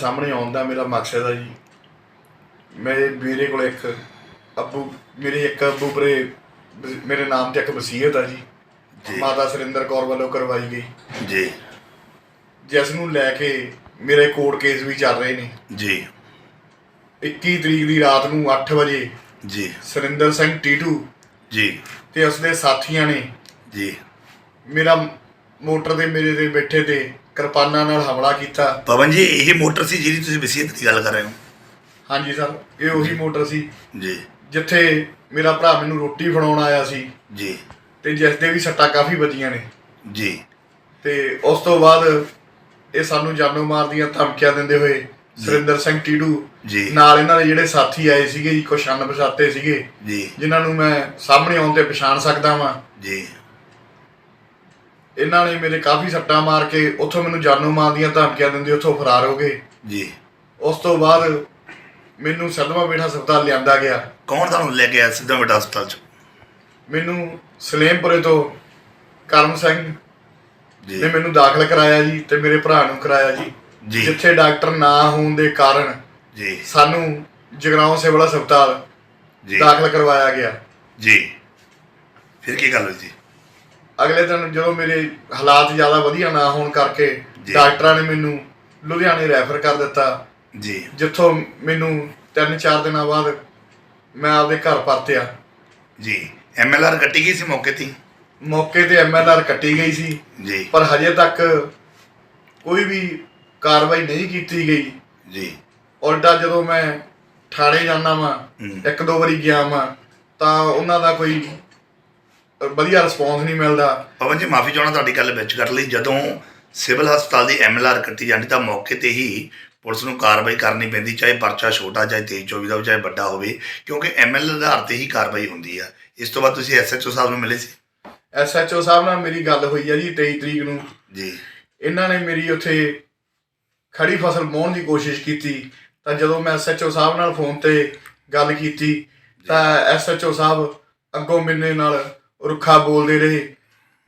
ਸਾਹਮਣੇ ਆਉਣ ਦਾ ਮੇਰਾ ਮਕਸਦ ਹੈ ਜੀ। ਮੇਰੇ ਵੀਰੇ ਕੋਲ ਇੱਕ ਅੱਬੂ ਮੇਰੇ ਇੱਕ ਅੱਬੂ ਪਰੇ ਮੇਰੇ ਨਾਮ ਤੇ ਇੱਕ ਵਸੀਅਤ ਹੈ ਜੀ। ਮਾਤਾ ਸੁਰਿੰਦਰ ਕੌਰ ਵੱਲੋਂ ਕਰਵਾਈ ਗਈ। ਜੀ। ਜਿਸ ਨੂੰ ਲੈ ਕੇ ਮੇਰੇ ਕੋਰਟ ਕੇਸ ਵੀ ਚੱਲ ਰਹੇ ਨੇ। ਜੀ। 21 ਤਰੀਕ ਦੀ ਰਾਤ ਨੂੰ 8 ਵਜੇ ਜੀ। ਸੁਰਿੰਦਰ ਸਿੰਘ ਟੀਟੂ ਜੀ। ਤੇ ਉਸਦੇ ਸਾਥੀਆਂ ਨੇ ਜੀ। ਮੇਰਾ ਮੋਟਰ ਤੇ ਮੇਰੇ ਤੇ ਬੈਠੇ ਤੇ ਕਿਰਪਾਨਾਂ ਨਾਲ ਹਮਲਾ ਕੀਤਾ। ਪਵਨ ਜੀ ਇਹ ਮੋਟਰ ਸੀ ਜਿਹਦੀ ਤੁਸੀਂ ਵਸੀਅਤ ਦੀ ਗੱਲ ਕਰ ਰਹੇ ਹੋ? ਹਾਂਜੀ ਸਰ ਇਹ ਉਹੀ ਮੋਟਰ ਸੀ। ਜੀ। ਜਿੱਥੇ ਮੇਰਾ ਭਰਾ ਮੈਨੂੰ ਰੋਟੀ ਫੜਾਉਣ ਆਇਆ ਸੀ। ਜੀ। ਤੇ ਜਿਸ ਦੇ ਵੀ ਸੱਟਾਂ ਕਾਫੀ ਵੱਜੀਆਂ ਨੇ। ਜੀ। ਤੇ ਉਸ ਤੋਂ ਬਾਅਦ ਇਹ ਸਾਨੂੰ ਜਾਨੋਂ ਮਾਰ ਦੀਆਂ ਧਮਕੀਆਂ ਦਿੰਦੇ ਹੋਏ ਸੁਰਿੰਦਰ ਸਿੰਘ ਟੀਡੂ ਜੀ। ਨਾਲ ਇਹਨਾਂ ਦੇ ਜਿਹੜੇ ਸਾਥੀ ਆਏ ਸੀਗੇ ਜੀ ਕੁਛ ਅਣਪਛਾਤੇ ਸੀਗੇ। ਜੀ। ਜਿਨ੍ਹਾਂ ਨੂੰ ਮੈਂ ਸਾਹਮਣੇ ਆਉਣ ਤੇ ਪਛਾਣ ਸਕਦਾ ਵਾਂ। ਜੀ। ਇਹਨਾਂ ਨੇ ਮੇਰੇ ਕਾਫੀ ਸੱਟਾਂ ਮਾਰ ਕੇ ਉੱਥੋਂ ਮੈਨੂੰ ਜਾਨੋਂ ਮਾਰ ਦੀਆਂ ਧਮਕੀਆਂ ਦਿੰਦੇ ਉੱਥੋਂ ਫਰਾਰ ਹੋ ਗਏ। ਜੀ। ਉਸ ਤੋਂ ਬਾਅਦ ਮੈਨੂੰ ਸਦਮਾ ਬੇਟਾ ਹਸਪਤਾਲ ਲਿਆਂਦਾ ਗਿਆ। ਕੌਣ ਤੁਹਾਨੂੰ ਲੈ ਕੇ ਆਇਆ ਸਿੱਧਾ ਵੱਡਾ ਹਸਪਤਾਲ ਚ? ਮੈਨੂੰ ਸਲੇਮਪੁਰੇ ਤੋਂ ਕਰਮ ਸਿੰਘ ਜੀ। ਨੇ ਮੈਨੂੰ ਦਾਖਲ ਕਰਾਇਆ ਜੀ ਤੇ ਮੇਰੇ ਭਰਾ ਨੂੰ ਕਰਾਇਆ ਜੀ। ਜੀ। ਜਿੱਥੇ ਡਾਕਟਰ ਨਾ ਹੋਣ ਦੇ ਕਾਰਨ ਜੀ। ਸਾਨੂੰ ਜਗਰਾਉਂ ਸਿਵਲ ਹਸਪਤਾਲ ਜੀ। ਦਾਖਲ ਕਰਵਾਇਆ ਗਿਆ। ਜੀ। ਫਿਰ ਕੀ ਗੱਲ ਹੋਈ ਜੀ? ਅਗਲੇ ਦਿਨ ਜਦੋਂ ਮੇਰੇ ਹਾਲਾਤ ਜ਼ਿਆਦਾ ਵਧੀਆ ਨਾ ਹੋਣ ਕਰਕੇ। ਡਾਕਟਰਾਂ ਨੇ ਮੈਨੂੰ ਲੁਧਿਆਣੇ ਰੈਫਰ ਕਰ ਦਿੱਤਾ। ਜੀ। ਜਿੱਥੋਂ ਮੈਨੂੰ 3-4 ਦਿਨਾਂ ਬਾਅਦ ਮੈਂ ਆਪਦੇ ਘਰ ਪਰਤਿਆ। ਜੀ। ਐਮਐਲਆਰ ਕੱਟੀ ਗਈ ਸੀ ਮੌਕੇ ਤੇ? ਮੌਕੇ ਤੇ ਐਮਐਲਆਰ ਕੱਟੀ ਗਈ ਸੀ। ਜੀ। ਪਰ ਹਜੇ ਤੱਕ ਕੋਈ ਵੀ ਕਾਰਵਾਈ ਨਹੀਂ ਕੀਤੀ ਗਈ। ਜੀ। ਉਲਟਾ ਜਦੋਂ ਮੈਂ ਥਾਣੇ ਜਾਂਦਾ ਵਾਂ। ਇੱਕ ਦੋ ਵਾਰੀ ਗਿਆ ਵਾਂ ਤਾਂ ਉਹਨਾਂ ਦਾ ਕੋਈ ਵਧੀਆ ਰਿਸਪੌਂਸ ਨਹੀਂ ਮਿਲਦਾ। ਪਵਨ ਜੀ ਮਾਫੀ ਚਾਹਣਾ ਤੁਹਾਡੀ ਗੱਲ ਵਿੱਚ ਕਰ ਲਈ। ਜਦੋਂ ਸਿਵਲ ਹਸਪਤਾਲ ਦੀ ਐਮਐਲਆਰ ਕੱਟੀ ਜਾਂਦੀ ਤਾਂ ਮੌਕੇ ਤੇ ਹੀ ਪੁਲਿਸ ਨੂੰ ਕਾਰਵਾਈ ਕਰਨੀ ਪੈਂਦੀ ਚਾਹੇ ਪਰਚਾ ਛੋਟਾ ਚਾਹੇ 2324 ਦਾ ਚਾਹੇ ਵੱਡਾ ਹੋਵੇ ਕਿਉਂਕਿ ਐਮਐਲ ਆਧਾਰ ਤੇ ਹੀ ਕਾਰਵਾਈ ਹੁੰਦੀ ਆ। ਇਸ ਤੋਂ ਬਾਅਦ ਤੁਸੀਂ ਐਸਐਚਓ ਸਾਹਿਬ ਨੂੰ ਮਿਲੇ ਸੀ? ਐਸਐਚਓ ਸਾਹਿਬ ਨਾਲ ਮੇਰੀ ਗੱਲ ਹੋਈ ਆ ਜੀ 23 ਤਰੀਕ ਨੂੰ। ਜੀ। ਇਹਨਾਂ ਨੇ ਮੇਰੀ ਉੱਥੇ ਖੜੀ ਫਸਲ ਮੋਹਣ ਦੀ ਕੋਸ਼ਿਸ਼ ਕੀਤੀ। ਤਾਂ ਜਦੋਂ ਮੈਂ ਐਸਐਚਓ ਸਾਹਿਬ ਨਾਲ ਫੋਨ ਤੇ ਗੱਲ ਕੀਤੀ ਤਾਂ ਐਸਐਚਓ ਸਾਹਿਬ ਅੱਗੋਂ ਮੇਰੇ ਨਾਲ ਰੁੱਖਾ ਬੋਲਦੇ ਰਹੇ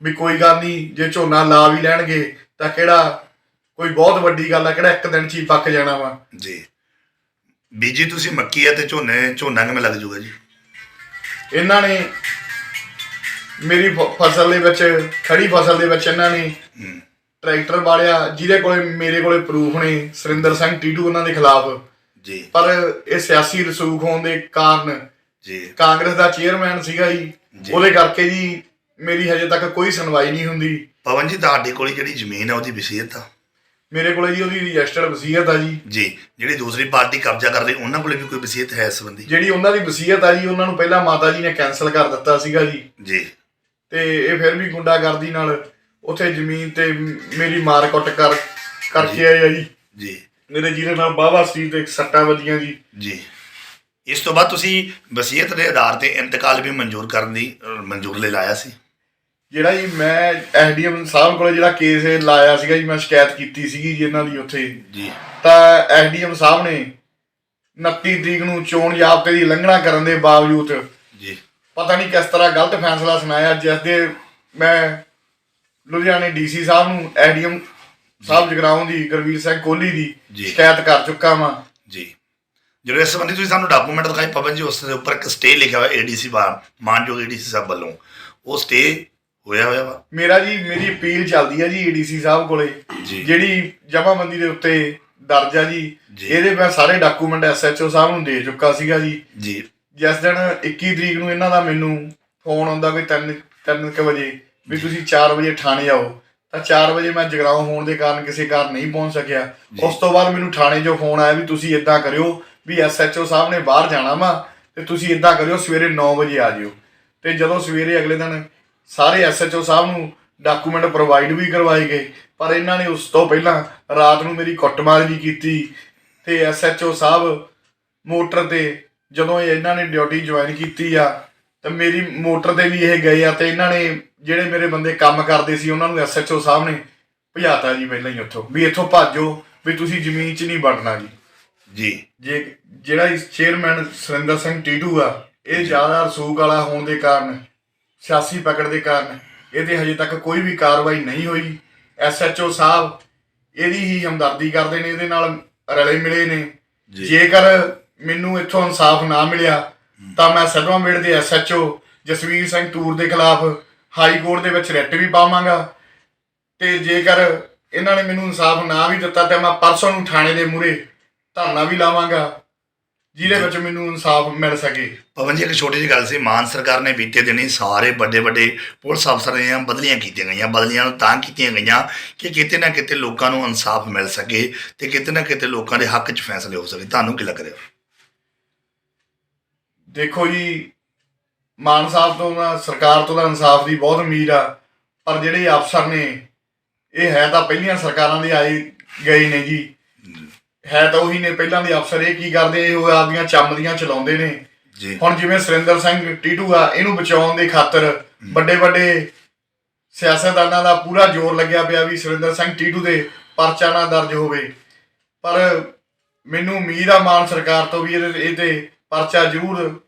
ਵੀ ਕੋਈ ਗੱਲ ਨਹੀਂ ਜੇ ਝੋਨਾ ਲਾ ਵੀ ਲੈਣਗੇ ਤਾਂ ਕਿਹੜਾ ਕੋਈ ਬਹੁਤ ਵੱਡੀ ਗੱਲ ਆ ਕਿਹੜਾ ਇੱਕ ਦਿਨ ਚ ਹੀ ਪੱਕ ਜਾਣਾ ਵਾ। ਜੀ। ਬੀਜੀ ਤੁਸੀਂ ਮੱਕੀ ਆ ਤੇ ਝੋਨੇ ਝੋਨਾ ਕਿਵੇਂ ਲੱਗ ਜੂਗਾ ਜੀ? ਇਹਨਾਂ ਨੇ ਮੇਰੀ ਫਸਲ ਦੇ ਵਿੱਚ ਖੜੀ ਫਸਲ ਦੇ ਵਿੱਚ ਇਹਨਾਂ ਨੇ ਟਰੈਕਟਰ ਵਾਲਿਆ ਜਿਹਦੇ ਕੋਲੇ ਮੇਰੇ ਕੋਲੇ ਪ੍ਰੂਫ ਨੇ ਸੁਰਿੰਦਰ ਸਿੰਘ ਟੀਟੂ ਉਹਨਾਂ ਦੇ ਖਿਲਾਫ। ਜੀ। ਪਰ ਇਹ ਸਿਆਸੀ ਰਸੂਖ ਹੋਣ ਦੇ ਕਾਰਨ ਜੀ। ਕਾਂਗਰਸ ਦਾ ਚੇਅਰਮੈਨ ਸੀਗਾ ਜੀ। ਉਹਦੇ ਕਰਕੇ ਜੀ ਮੇਰੀ ਹਜੇ ਤੱਕ ਕੋਈ ਸੁਣਵਾਈ ਨਹੀਂ ਹੁੰਦੀ। ਪਵਨ ਜੀ ਤੁਹਾਡੇ ਕੋਲ ਜਿਹੜੀ ਜ਼ਮੀਨ ਆ ਉਹਦੀ ਵਸੀਅਤ ਆ? ਮੇਰੇ ਕੋਲੇ ਜੀ ਉਹਦੀ ਰਜਿਸਟਰਡ ਵਸੀਅਤ ਆ ਜੀ। ਜੀ ਜਿਹੜੀ ਦੂਸਰੀ ਪਾਰਟੀ ਕਬਜ਼ਾ ਕਰ ਰਹੀ ਉਹਨਾਂ ਕੋਲੇ ਵੀ ਕੋਈ ਵਸੀਅਤ ਹੈ ਇਸ ਸੰਬੰਧੀ? ਜਿਹੜੀ ਉਹਨਾਂ ਦੀ ਵਸੀਅਤ ਆ ਜੀ ਉਹਨਾਂ ਨੂੰ ਪਹਿਲਾਂ ਮਾਤਾ ਜੀ ਨੇ ਕੈਨਸਲ ਕਰ ਦਿੱਤਾ ਸੀਗਾ ਜੀ। ਜੀ। ਤੇ ਇਹ ਫਿਰ ਵੀ ਗੁੰਡਾਗਰਦੀ ਨਾਲ ਉੱਥੇ ਜ਼ਮੀਨ ਤੇ ਮੇਰੀ ਮਾਰ ਕੁੱਟ ਕਰ ਕਰਕੇ ਆਏ ਆ ਜੀ। ਜੀ। ਮੇਰੇ ਜਿਹਦੇ ਨਾਲ ਬਾਬਾ ਸੀ ਤੇ ਸੱਟਾਂ ਵੱਜੀਆਂ ਜੀ। ਜੀ। ਇਸ ਤੋਂ ਬਾਅਦ ਤੁਸੀਂ ਵਸੀਅਤ ਦੇ ਆਧਾਰ ਤੇ ਇੰਤਕਾਲ ਵੀ ਮਨਜ਼ੂਰ ਕਰਨ ਦੀ ਮਨਜ਼ੂਰ ਲੈ ਲਾਇਆ ਸੀ। ਜਿਹੜਾ ਜੀ ਮੈਂ ਐਸਡੀਐਮ ਸਾਹਿਬ ਕੋਲੇ ਜਿਹੜਾ ਕੇਸ ਲਾਇਆ ਸੀਗਾ ਜੀ ਮੈਂ ਸ਼ਿਕਾਇਤ ਕੀਤੀ ਸੀਗੀ ਜੀ ਇਹਨਾਂ ਦੀ ਉੱਥੇ। ਜੀ। ਤਾਂ ਐਸਡੀਐਮ ਸਾਹਿਬ ਨੇ 29 ਤਰੀਕ ਨੂੰ ਚੋਣ ਜ਼ਾਬਤੇ ਦੀ ਉਲੰਘਣਾ ਕਰਨ ਦੇ ਬਾਵਜੂਦ ਜੀ। ਪਤਾ ਨਹੀਂ ਕਿਸ ਤਰ੍ਹਾਂ ਗਲਤ ਫੈਸਲਾ ਸੁਣਾਇਆ। ਜਿਸ ਦੇ ਮੈਂ ਲੁਧਿਆਣੇ ਡੀਸੀ ਸਾਹਿਬ ਨੂੰ ਐਸਡੀਐਮ ਸਾਹਿਬ ਜਗਰਾਉਂ ਦੀ ਗੁਰਵੀਰ ਸਿੰਘ ਕੋਹਲੀ ਦੀ। ਸ਼ਿਕਾਇਤ ਕਰ ਚੁੱਕਾ ਵਾਂ। ਜੀ। ਜਦੋਂ ਇਸ ਸੰਬੰਧੀ ਤੁਸੀਂ ਸਾਨੂੰ ਡਾਕੂਮੈਂਟ ਦਿਖਾਏ ਪਵਨ ਜੀ ਉਸ ਦੇ ਉੱਪਰ ਇੱਕ ਸਟੇ ਲਿਖਿਆ ਹੋਇਆ ਏਡੀਸੀ ਮਾਨਯੋਗ ਏਡੀਸੀ ਸਾਹਿਬ ਵੱਲੋਂ। ਉਹ ਸਟੇ ਹੋਇਆ ਹੋਇਆ ਵਾ? ਮੇਰਾ ਜੀ ਮੇਰੀ ਅਪੀਲ ਚੱਲਦੀ ਹੈ ਜੀ ਏਡੀਸੀ ਸਾਹਿਬ ਕੋਲੇ। ਜੀ। ਜਿਹੜੀ ਜਮਾਬੰਦੀ ਦੇ ਉੱਤੇ ਦਰਜ ਆ ਜੀ ਜੀ। ਇਹਦੇ ਮੈਂ ਸਾਰੇ ਡਾਕੂਮੈਂਟ ਐਸਐਚਓ ਸਾਹਿਬ ਨੂੰ ਦੇ ਚੁੱਕਾ ਸੀਗਾ ਜੀ। ਜੀ। ਜਿਸ ਦਿਨ 21 ਤਰੀਕ ਨੂੰ ਇਹਨਾਂ ਦਾ ਮੈਨੂੰ ਫੋਨ ਆਉਂਦਾ ਕੋਈ 3 3 ਕੁ ਵਜੇ ਵੀ ਤੁਸੀਂ 4 ਵਜੇ ਥਾਣੇ ਆਓ। ਤਾਂ 4 ਵਜੇ ਮੈਂ ਜਗਰਾਉਂ ਹੋਣ ਦੇ ਕਾਰਨ ਕਿਸੇ ਕਾਰਨ ਨਹੀਂ ਪਹੁੰਚ ਸਕਿਆ। ਉਸ ਤੋਂ ਬਾਅਦ ਮੈਨੂੰ ਥਾਣੇ 'ਚੋਂ ਫੋਨ ਆਇਆ ਵੀ ਤੁਸੀਂ ਇਦਾਂ ਕਰਿਓ ਵੀ ਐਸਐਚਓ ਸਾਹਿਬ ਨੇ ਬਾਹਰ ਜਾਣਾ ਵਾ, ਤੇ ਤੁਸੀਂ ਇਦਾਂ ਕਰਿਓ, ਸਵੇਰੇ 9 ਵਜੇ ਆ ਜਿਓ। ਤੇ ਜਦੋਂ ਸਵੇਰੇ ਅਗਲੇ ਦਿਨ ਸਾਰੇ ਐਸਐਚਓ ਸਾਹਿਬ ਨੂੰ ਡਾਕੂਮੈਂਟ ਪ੍ਰੋਵਾਈਡ ਵੀ ਕਰਵਾਏ ਗਏ, ਪਰ ਇਹਨਾਂ ਨੇ ਉਸ ਤੋਂ ਪਹਿਲਾਂ ਰਾਤ ਨੂੰ ਮੇਰੀ ਕੁੱਟਮਾਰ ਵੀ ਕੀਤੀ, ਤੇ ਐਸਐਚਓ ਸਾਹਿਬ ਮੋਟਰ ਤੇ ਜਦੋਂ ਇਹ ਇਹਨਾਂ ਨੇ ਡਿਊਟੀ ਜੁਆਇਨ ਕੀਤੀ ਆ, ਤਾਂ ਮੇਰੀ ਮੋਟਰ ਤੇ ਵੀ ਇਹ ਗਏ ਆ, ਤੇ ਇਹਨਾਂ ਨੇ ਜਿਹੜੇ ਮੇਰੇ ਬੰਦੇ ਕੰਮ ਕਰਦੇ ਸੀ, ਉਹਨਾਂ ਨੂੰ ਐਸਐਚਓ ਸਾਹਿਬ ਨੇ ਭਜਾਤਾ ਜੀ ਪਹਿਲਾਂ ਹੀ ਉੱਥੋਂ, ਵੀ ਇੱਥੋਂ ਭਾਜੋ, ਵੀ ਤੁਸੀਂ ਜ਼ਮੀਨ 'ਚ ਨਹੀਂ ਵੜਨਾ ਜੀ। ਜੀ। ਜੇ ਜਿਹੜਾ ਇਸ ਚੇਅਰਮੈਨ ਸੁਰਿੰਦਰ ਸਿੰਘ ਟੀਟੂ ਆ ਇਹ ਜ਼ਿਆਦਾ ਰਸੂਖ ਵਾਲਾ ਹੋਣ ਦੇ ਕਾਰਨ ਸਿਆਸੀ ਪਕੜ ਦੇ ਕਾਰਨ ਇਹਦੇ ਹਜੇ ਤੱਕ ਕੋਈ ਵੀ ਕਾਰਵਾਈ ਨਹੀਂ ਹੋਈ। ਐਸਐਚਓ ਸਾਹਿਬ ਇਹਦੀ ਹੀ ਹਮਦਰਦੀ ਕਰਦੇ ਨੇ ਇਹਦੇ ਨਾਲ ਰਲੇ ਮਿਲੇ ਨੇ। ਜੇਕਰ ਮੈਨੂੰ ਇੱਥੋਂ ਇਨਸਾਫ ਨਾ ਮਿਲਿਆ ਤਾਂ ਮੈਂ ਸਦਵਾਂਬੇੜ ਦੇ ਐਸਐਚਓ ਜਸਵੀਰ ਸਿੰਘ ਤੂਰ ਦੇ ਖਿਲਾਫ ਹਾਈ ਕੋਰਟ ਦੇ ਵਿੱਚ ਰਿਟ ਵੀ ਪਾਵਾਂਗਾ। ਤੇ ਜੇਕਰ ਇਹਨਾਂ ਨੇ ਮੈਨੂੰ ਇਨਸਾਫ ਨਾ ਵੀ ਦਿੱਤਾ ਤਾਂ ਮੈਂ ਪਰਸੋਂ ਨੂੰ ਥਾਣੇ ਦੇ ਮੂਹਰੇ ਧਰਨਾ ਵੀ ਲਾਵਾਂਗਾ ਜਿਹਦੇ ਵਿੱਚ ਮੈਨੂੰ ਇਨਸਾਫ ਮਿਲ ਸਕੇ। ਪਵਨ ਜੀ ਇੱਕ ਛੋਟੀ ਜਿਹੀ ਗੱਲ ਸੀ ਮਾਨ ਸਰਕਾਰ ਨੇ ਬੀਤੇ ਦਿਨੀ ਸਾਰੇ ਵੱਡੇ ਵੱਡੇ ਪੁਲਿਸ ਅਫਸਰਾਂ ਦੀਆਂ ਬਦਲੀਆਂ ਕੀਤੀਆਂ ਗਈਆਂ ਬਦਲੀਆਂ ਨੂੰ ਤਾਂ ਕੀਤੀਆਂ ਗਈਆਂ ਕਿ ਕਿਤੇ ਨਾ ਕਿਤੇ ਲੋਕਾਂ ਨੂੰ ਇਨਸਾਫ ਮਿਲ ਸਕੇ ਤੇ ਕਿਤੇ ਨਾ ਕਿਤੇ ਲੋਕਾਂ ਦੇ ਹੱਕ 'ਚ ਫੈਸਲੇ ਹੋ ਸਕੇ। ਤੁਹਾਨੂੰ ਕੀ ਲੱਗ ਰਿਹਾ? ਦੇਖੋ ਜੀ ਮਾਨ ਸਾਹਿਬ ਤੋਂ ਨਾ ਸਰਕਾਰ ਤੋਂ ਤਾਂ ਇਨਸਾਫ ਦੀ ਬਹੁਤ ਉਮੀਦ ਆ ਪਰ ਜਿਹੜੇ ਅਫਸਰ ਨੇ ਇਹ ਹੈ ਤਾਂ ਪਹਿਲੀਆਂ ਸਰਕਾਰਾਂ ਦੇ ਆਏ ਗਏ ਨੇ ਜੀ। ਹੈ ਤਾਂ ਉਹੀ ਨੇ ਪਹਿਲਾਂ ਦੇ ਅਫਸਰ ਇਹ ਕੀ ਕਰਦੇ ਇਹ ਉਹ ਆਪਦੀਆਂ ਚੰਮਦੀਆਂ ਚਲਾਉਂਦੇ ਨੇ। ਜੀ। ਹੁਣ ਜਿਵੇਂ ਸੁਰਿੰਦਰ ਸਿੰਘ ਟੀਟੂ ਆ ਇਹਨੂੰ ਬਚਾਉਣ ਦੇ ਖਾਤਰ ਵੱਡੇ ਵੱਡੇ ਸਿਆਸਤਦਾਨਾਂ ਦਾ ਪੂਰਾ ਜ਼ੋਰ ਲੱਗਿਆ ਪਿਆ ਵੀ ਸੁਰਿੰਦਰ ਸਿੰਘ ਟੀਟੂ ਦੇ ਪਰਚਾ ਨਾ ਦਰਜ ਹੋਵੇ। ਪਰ ਮੈਨੂੰ ਉਮੀਦ ਆ ਮਾਨ ਸਰਕਾਰ ਤੋਂ ਵੀ ਇਹਦੇ ਇਹ ਤੇ ਪਰਚਾ ਜ਼ਰੂਰ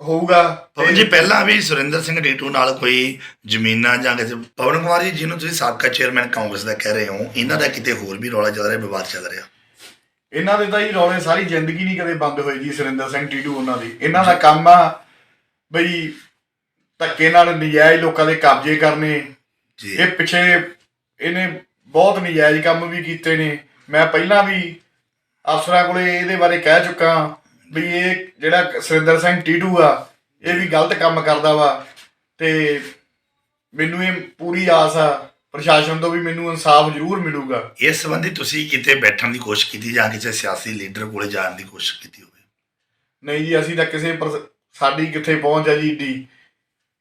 ਹੋਊਗਾ। ਪਵਨ ਜੀ ਪਹਿਲਾਂ ਵੀ ਸੁਰਿੰਦਰ ਸਿੰਘ ਡੀਟੂ ਨਾਲ ਕੋਈ ਜ਼ਮੀਨਾਂ ਜਾਂ ਕਿਸੇ ਪਵਨ ਕੁਮਾਰ ਜੀ ਜਿਹਨੂੰ ਤੁਸੀਂ ਸਾਬਕਾ ਚੇਅਰਮੈਨ ਕਾਂਗਰਸ ਦਾ ਕਹਿ ਰਹੇ ਹੋ ਇਹਨਾਂ ਦਾ ਕਿਤੇ ਹੋਰ ਵੀ ਰੌਲਾ ਚੱਲ ਰਿਹਾ ਵਿਵਾਦ ਚੱਲ ਰਿਹਾ? ਇਹਨਾਂ ਦੇ ਤਾਂ ਹੀ ਰੌਲੇ ਸਾਰੀ ਜ਼ਿੰਦਗੀ ਨਹੀਂ ਕਦੇ ਬੰਦ ਹੋਈ ਜੀ ਸੁਰਿੰਦਰ ਸਿੰਘ ਟੀਟੂ ਉਹਨਾਂ ਦੀ। ਇਹਨਾਂ ਦਾ ਕੰਮ ਆ ਬਈ ਧੱਕੇ ਨਾਲ ਨਜਾਇਜ਼ ਲੋਕਾਂ ਦੇ ਕਬਜ਼ੇ ਕਰਨੇ। ਜੀ। ਇਹ ਪਿੱਛੇ ਇਹਨੇ ਬਹੁਤ ਨਜਾਇਜ਼ ਕੰਮ ਵੀ ਕੀਤੇ ਨੇ। ਮੈਂ ਪਹਿਲਾਂ ਵੀ ਅਫਸਰਾਂ ਕੋਲੇ ਇਹਦੇ ਬਾਰੇ ਕਹਿ ਚੁੱਕਾ ਵੀ ਇਹ ਜਿਹੜਾ ਸੁਰਿੰਦਰ ਸਿੰਘ ਟੀਟੂ ਆ ਇਹ ਵੀ ਗਲਤ ਕੰਮ ਕਰਦਾ ਵਾ। ਤੇ ਮੈਨੂੰ ਇਹ ਪੂਰੀ ਆਸ ਆ ਪ੍ਰਸ਼ਾਸਨ ਤੋਂ ਵੀ ਮੈਨੂੰ ਇਨਸਾਫ ਜ਼ਰੂਰ ਮਿਲੂਗਾ ਇਸ ਸੰਬੰਧੀ ਤੁਸੀਂ ਕਿਤੇ ਬੈਠਣ ਦੀ ਕੋਸ਼ਿਸ਼ ਕੀਤੀ ਜਾਂ ਕਿਸੇ ਸਿਆਸੀ ਲੀਡਰ ਕੋਲੇ ਜਾਣ ਦੀ ਕੋਸ਼ਿਸ਼ ਕੀਤੀ ਹੋਵੇ ਨਹੀਂ ਜੀ ਅਸੀਂ ਤਾਂ ਕਿਸੇ ਪਰ ਸਾਡੀ ਕਿੱਥੇ ਪਹੁੰਚ ਆ ਜੀ ਏਡੀ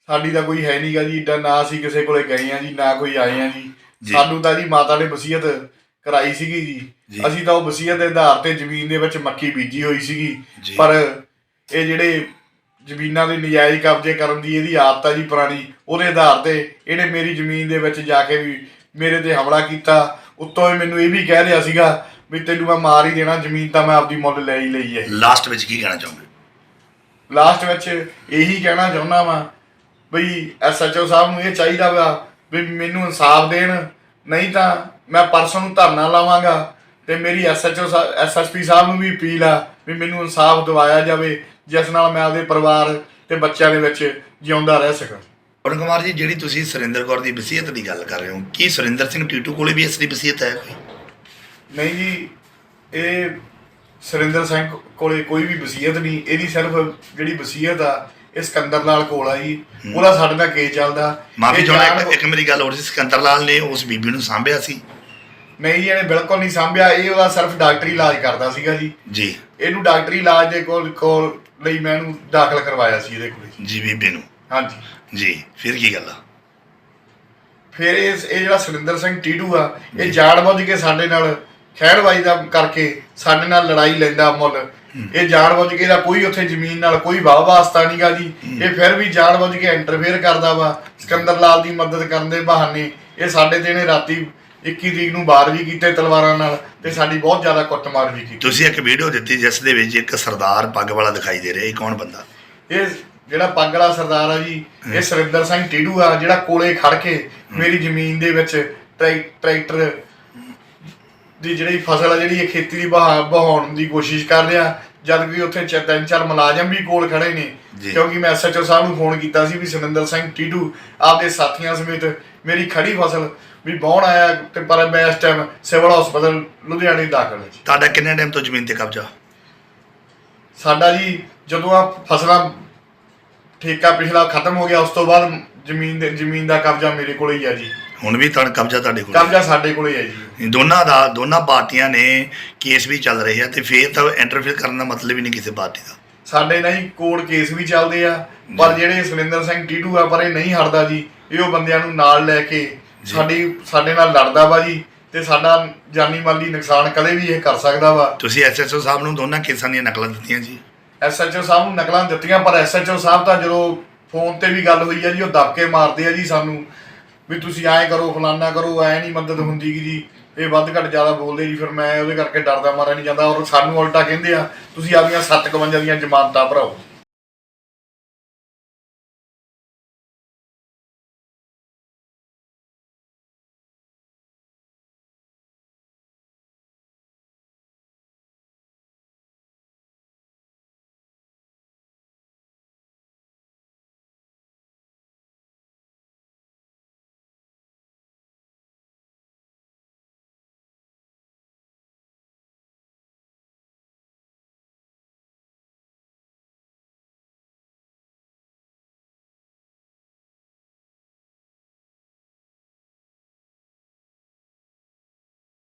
ਸਾਡੀ ਤਾਂ ਕੋਈ ਹੈ ਨਹੀਂਗਾ ਜੀ ਏਡਾ ਨਾ ਅਸੀਂ ਕਿਸੇ ਕੋਲੇ ਗਏ ਆ ਜੀ ਨਾ ਕੋਈ ਆਏ ਆ ਜੀ ਜੀ। ਸਾਨੂੰ ਤਾਂ ਜੀ ਮਾਤਾ ਨੇ ਵਸੀਅਤ ਕਰਾਈ ਸੀਗੀ ਜੀ। ਜੀ ਅਸੀਂ ਤਾਂ ਉਹ ਵਸੀਅਤ ਦੇ ਆਧਾਰ ਤੇ ਜ਼ਮੀਨ ਦੇ ਵਿੱਚ ਮੱਕੀ ਬੀਜੀ ਹੋਈ ਸੀਗੀ ਜੀ। ਪਰ ਇਹ ਜਿਹੜੇ ਜ਼ਮੀਨਾਂ ਦੇ ਨਜਾਇਜ਼ ਕਬਜ਼ੇ ਕਰਨ ਦੀ ਇਹਦੀ ਆਦਤ ਆ ਜੀ ਪੁਰਾਣੀ ਉਹਦੇ ਆਧਾਰ ਤੇ ਇਹਨੇ ਮੇਰੀ ਜ਼ਮੀਨ ਦੇ ਵਿੱਚ ਜਾ ਕੇ ਵੀ ਮੇਰੇ ਤੇ ਹਮਲਾ ਕੀਤਾ। ਉੱਤੋਂ ਇਹ ਮੈਨੂੰ ਇਹ ਵੀ ਕਹਿ ਰਿਹਾ ਸੀਗਾ ਵੀ ਤੈਨੂੰ ਮੈਂ ਮਾਰ ਹੀ ਦੇਣਾ ਜ਼ਮੀਨ ਤਾਂ ਮੈਂ ਆਪਦੀ ਮੁੱਲ ਲੈ ਹੀ ਲਈ ਹੈ। ਲਾਸਟ ਵਿੱਚ ਕੀ ਕਹਿਣਾ ਚਾਹੋਗੇ? ਲਾਸਟ ਵਿੱਚ ਇਹੀ ਕਹਿਣਾ ਚਾਹੁੰਦਾ ਵਾਂ ਬਈ ਐਸਐਚਓ ਸਾਹਿਬ ਨੂੰ ਇਹ ਚਾਹੀਦਾ ਵਾ ਵੀ ਮੈਨੂੰ ਇਨਸਾਫ ਦੇਣ ਨਹੀਂ ਤਾਂ ਮੈਂ ਪਰਸੋਂ ਨੂੰ ਧਰਨਾ ਲਾਵਾਂਗਾ ਤੇ ਮੇਰੀ ਐਸਐਚਓ ਐਸਐਸਪੀ ਸਾਹਿਬ ਨੂੰ ਵੀ ਅਪੀਲ ਆ ਵੀ ਮੈਨੂੰ ਇਨਸਾਫ ਦਿਵਾਇਆ ਜਾਵੇ ਜਿਸ ਨਾਲ ਮੈਂ ਆਪਦੇ ਪਰਿਵਾਰ ਤੇ ਬੱਚਿਆਂ ਦੇ ਵਿੱਚ ਜਿਉਂਦਾ ਰਹਿ ਸਕਾਂ। ਪਵਨ ਕੁਮਾਰ ਜੀ ਜਿਹੜੀ ਤੁਸੀਂ ਸੁਰਿੰਦਰ ਕੌਰ ਦੀ ਵਸੀਅਤ ਦੀ ਗੱਲ ਕਰ ਰਹੇ ਹੋ ਕੀ ਸੁਰਿੰਦਰ ਸਿੰਘ ਟੀਟੂ ਕੋਲੇ ਵੀ ਇਸ ਦੀ ਵਸੀਅਤ ਹੈ ਕੋਈ? ਨਹੀਂ ਜੀ ਇਹ ਸੁਰਿੰਦਰ ਸਿੰਘ ਕੋਲੇ ਕੋਈ ਵੀ ਵਸੀਅਤ ਨਹੀਂ ਇਹਦੀ ਸਿਰਫ ਜਿਹੜੀ ਵਸੀਅਤ ਆ ਇਹ ਸਿਕੰਦਰ ਲਾਲ ਕੋਲ ਆ ਜੀ। ਉਹਦਾ ਸਾਡੇ ਨਾਲ ਕੇਸ ਚੱਲਦਾ। ਮਾਫੀ ਚਾਹੁੰਦਾ ਇੱਕ ਮੇਰੀ ਗੱਲ ਹੋਰ ਸੀ ਸਿਕੰਦਰ ਲਾਲ ਨੇ ਉਸ ਬੀਬੀ ਨੂੰ ਸਾਂਭਿਆ ਸੀ। ਨਹੀਂ ਜੀ ਇਹਨੇ ਬਿਲਕੁਲ ਨਹੀਂ ਸਾਂਭਿਆ ਇਹ ਉਹਦਾ ਸਿਰਫ ਡਾਕਟਰੀ ਇਲਾਜ ਕਰਦਾ ਸੀਗਾ ਜੀ। ਜੀ। ਇਹਨੂੰ ਡਾਕਟਰੀ ਇਲਾਜ ਦੇ ਕੋਲ ਕੋਲ ਲਈ ਮੈਂ ਇਹਨੂੰ ਦਾਖਲ ਕਰਵਾਇਆ ਸੀ ਇਹਦੇ ਕੋਲ ਜੀ। ਬੀਬੀ ਨੂੰ? ਹਾਂਜੀ। ਜੀ ਫਿਰ ਕੀ ਗੱਲ ਆ? ਫਿਰ ਇਹ ਇਹ ਜਿਹੜਾ ਸੁਰਿੰਦਰ ਸਿੰਘ ਟੀਡੂ ਆ ਇਹ ਜਾਣਬੁੱਝ ਕੇ ਸਾਡੇ ਨਾਲ ਖਹਿੜਵਾਈ ਦਾ ਕਰਕੇ ਸਾਡੇ ਨਾਲ ਲੜਾਈ ਲੈਂਦਾ ਮੁੱਲ। ਇਹ ਜਾਣਬੁੱਝ ਕੇ ਦਾ ਕੋਈ ਉੱਥੇ ਜ਼ਮੀਨ ਨਾਲ ਕੋਈ ਵਾਹ ਵਾਸਤਾ ਨਹੀਂਗਾ ਜੀ। ਇਹ ਫਿਰ ਵੀ ਜਾਣਬੁੱਝ ਕੇ ਇੰਟਰਫੇਅਰ ਕਰਦਾ ਵਾ। ਸਿਕੰਦਰ ਲਾਲ ਦੀ ਮਦਦ ਕਰਨ ਦੇ ਬਹਾਨੇ ਇਹ ਸਾਡੇ ਤੇ ਨੇ ਰਾਤੀ 21 ਤਰੀਕ ਨੂੰ ਬਾਹਰ ਵੀ ਕੀਤੇ ਤਲਵਾਰਾਂ ਨਾਲ ਤੇ ਸਾਡੀ ਬਹੁਤ ਜ਼ਿਆਦਾ ਕੁੱਟਮਾਰ ਵੀ ਕੀਤੀ। ਤੁਸੀਂ ਇੱਕ ਵੀਡੀਓ ਦਿੱਤੀ ਜਿਸ ਦੇ ਵਿੱਚ ਇੱਕ ਸਰਦਾਰ ਪੱਗ ਵਾਲਾ ਦਿਖਾਈ ਦੇ ਰਿਹਾ। ਇਹ ਕੌਣ ਬੰਦਾ? ਇਹ ਜਿਹੜਾ ਪੱਗਲਾ ਸਰਦਾਰ ਆ ਜੀ ਇਹ ਸੁਰਿੰਦਰ ਸਿੰਘ ਟੀਡੂ ਆ ਜਿਹੜਾ ਕੋਲੇ ਖੜ ਕੇ ਮੇਰੀ ਜ਼ਮੀਨ ਦੇ ਵਿੱਚ ਟਰੈ- ਟਰੈਕਟਰ ਦੀ ਜਿਹੜੀ ਫਸਲ ਆ ਜਿਹੜੀ ਇਹ ਖੇਤੀ ਦੀ ਬਹਾ ਬਹਾਉਣ ਦੀ ਕੋਸ਼ਿਸ਼ ਕਰ ਰਿਹਾ ਜਦ ਕਿ ਉੱਥੇ ਤਿੰਨ ਚਾਰ ਮੁਲਾਜ਼ਮ ਵੀ ਕੋਲ ਖੜੇ ਨੇ। ਕਿਉਂਕਿ ਮੈਂ ਐਸਐਚਓ ਸਾਹਿਬ ਨੂੰ ਫੋਨ ਕੀਤਾ ਸੀ ਵੀ ਸੁਰਿੰਦਰ ਸਿੰਘ ਟੀਡੂ ਆਪਦੇ ਸਾਥੀਆਂ ਸਮੇਤ ਮੇਰੀ ਖੜੀ ਫਸਲ ਵੀ ਬਾਉਣ ਆਇਆ ਤੇ ਪਰ ਮੈਂ ਇਸ ਟਾਈਮ ਸਿਵਲ ਹਸਪਤਾਲ ਲੁਧਿਆਣੇ ਦਾਖਲ ਹਾਂ ਜੀ। ਤੁਹਾਡਾ ਕਿੰਨੇ ਟਾਈਮ ਤੋਂ ਜ਼ਮੀਨ ਤੇ ਕਬਜ਼ਾ? ਸਾਡਾ ਜੀ ਜਦੋਂ ਆ ਫਸਲਾਂ ਠੇਕਾ ਪਿਛਲਾ ਖਤਮ ਹੋ ਗਿਆ ਉਸ ਤੋਂ ਬਾਅਦ ਜ਼ਮੀਨ ਦੇ ਜ਼ਮੀਨ ਦਾ ਕਬਜ਼ਾ ਮੇਰੇ ਕੋਲੇ ਹੀ ਆ ਜੀ। ਹੁਣ ਵੀ ਤੁਹਾਡਾ ਕਬਜ਼ਾ ਤੁਹਾਡੇ ਕੋਲ ਹੈ। ਕਬਜ਼ਾ ਸਾਡੇ ਕੋਲੇ ਹੈ ਜੀ। ਦੋਨਾਂ ਦਾ ਦੋਨਾਂ ਪਾਰਟੀਆਂ ਨੇ ਕੇਸ ਵੀ ਚੱਲ ਰਹੇ ਆ ਤੇ ਫੇਰ ਤਾਂ ਇੰਟਰਫੇਅਰ ਕਰਨ ਦਾ ਮਤਲਬ ਹੀ ਨਹੀਂ ਕਿਸੇ ਪਾਰਟੀ ਦਾ। ਸਾਡੇ ਨਾਲ ਹੀ ਕੋਰਟ ਕੇਸ ਵੀ ਚੱਲਦੇ ਆ ਪਰ ਜਿਹੜੇ ਸੁਰਿੰਦਰ ਸਿੰਘ ਟੀਟੂ ਆ ਪਰ ਇਹ ਨਹੀਂ ਹਟਦਾ ਜੀ। ਇਹ ਉਹ ਬੰਦਿਆਂ ਨੂੰ ਨਾਲ ਲੈ ਕੇ ਸਾਡੀ ਸਾਡੇ ਨਾਲ ਲੜਦਾ ਵਾ ਜੀ ਤੇ ਸਾਡਾ ਜਾਨੀ ਮਾਲੀ ਨੁਕਸਾਨ ਕਦੇ ਵੀ ਇਹ ਕਰ ਸਕਦਾ ਵਾ। ਤੁਸੀਂ ਐਸਐਸਓ ਸਾਹਿਬ ਨੂੰ ਦੋਨਾਂ ਕੇਸਾਂ ਦੀਆਂ ਨਕਲਾਂ ਦਿੱਤੀਆਂ ਜੀ। ਐਸਐਚਓ ਸਾਹਿਬ ਨੂੰ ਨਕਲਾਂ ਦਿੱਤੀਆਂ ਪਰ ਐਸਐਚਓ ਸਾਹਿਬ ਤਾਂ ਜਦੋਂ ਫੋਨ ਤੇ ਵੀ ਗੱਲ ਹੋਈ ਆ ਜੀ ਉਹ ਦਬਕੇ ਮਾਰਦੇ ਆ ਜੀ ਸਾਨੂੰ ਵੀ ਤੁਸੀਂ ਐਂ ਕਰੋ ਫਲਾਨਾ ਕਰੋ ਐ ਨਹੀਂ ਮਦਦ ਹੁੰਦੀ ਜੀ। ਇਹ ਵੱਧ ਘੱਟ ਜ਼ਿਆਦਾ ਬੋਲਦੇ ਜੀ ਫਿਰ ਮੈਂ ਉਹਦੇ ਕਰਕੇ ਡਰਦਾ ਮਾਰਿਆ ਨਹੀਂ ਜਾਂਦਾ ਔਰ ਸਾਨੂੰ ਉਲਟਾ ਕਹਿੰਦੇ ਆ ਤੁਸੀਂ ਆਪਣੀਆਂ 751 ਦੀਆਂ ਜ਼ਮਾਨਤਾਂ ਭਰਾਓ।